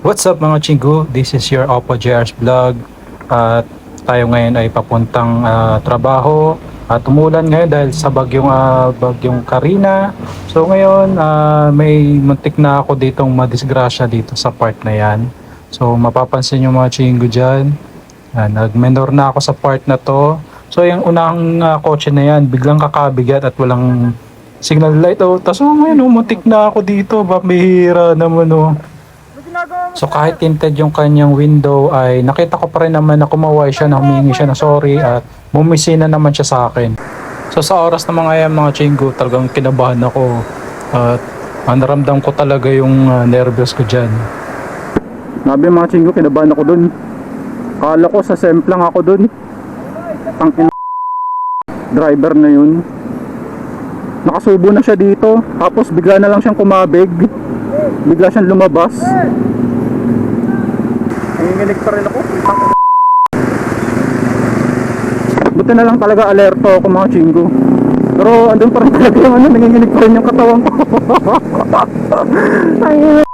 What's up mga chingu? This is your Oppo JR's vlog at tayo ngayon ay papuntang ah, trabaho at umulan ngayon dahil sa bagyong ah, bagyong Karina. So ngayon ah, may muntik na ako ditong madisgrasya dito sa part na yan. So mapapansin yung mga chingu dyan. Ah, nag-menor na ako sa part na to. So yung unang ah, kotse na yan biglang kakabigat at walang signal light. Oh, Tapos oh, ngayon oh, muntik na ako dito. Bapihira naman oh. So kahit tinted yung kanyang window ay nakita ko pa rin naman na kumaway siya na humingi siya ng sorry at bumisi na naman siya sa akin. So sa oras na mga yan mga chingo talagang kinabahan ako at uh, naramdam ko talaga yung ah, nervous ko dyan. Sabi mga chinggo, kinabahan ako dun. Kala ko sa semp ako dun. Ang ina driver na yun. Nakasubo na siya dito. Tapos bigla na lang siyang kumabig. Bigla siyang lumabas. Nanginginig pa rin ako. Buti na lang talaga alerto ako mga chinggo. Pero andun pa rin talaga yung ano, nanginginig pa rin yung katawan ko.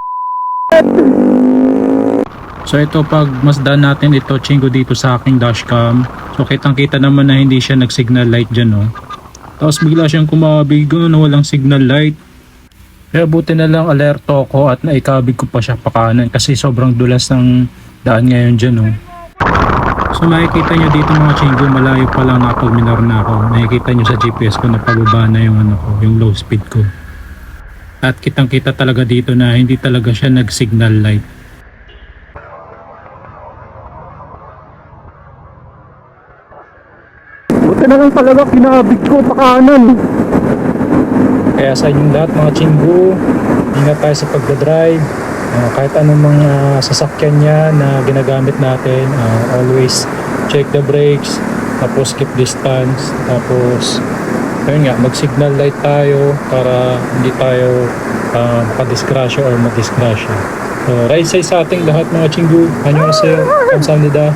So ito pag masdan natin ito chingo dito sa aking dashcam. So kitang kita naman na hindi siya nag-signal light dyan no. Tapos bigla siyang kumabig na walang signal light. Kaya buti na lang alerto ako at naikabig ko pa siya pakanan kasi sobrang dulas ng daan ngayon dyan no. So makikita nyo dito mga chingo malayo pa lang na pag minor na ako. Makikita nyo sa GPS ko na pababa na yung ano ko, yung low speed ko. At kitang kita talaga dito na hindi talaga siya nag-signal light. Buti na lang talaga kinabig ko pa kanan. Kaya sa inyong lahat mga chinggu, ingat tayo sa pagdadrive. Uh, kahit anong mga sasakyan niya na ginagamit natin, uh, always check the brakes, tapos keep distance, tapos ayun nga, mag-signal light tayo para hindi tayo uh, makadiskrasya or madiskrasya. So, ride safe sa ating lahat mga chinggu. Annyeonghaseyo. Kamsahamnida.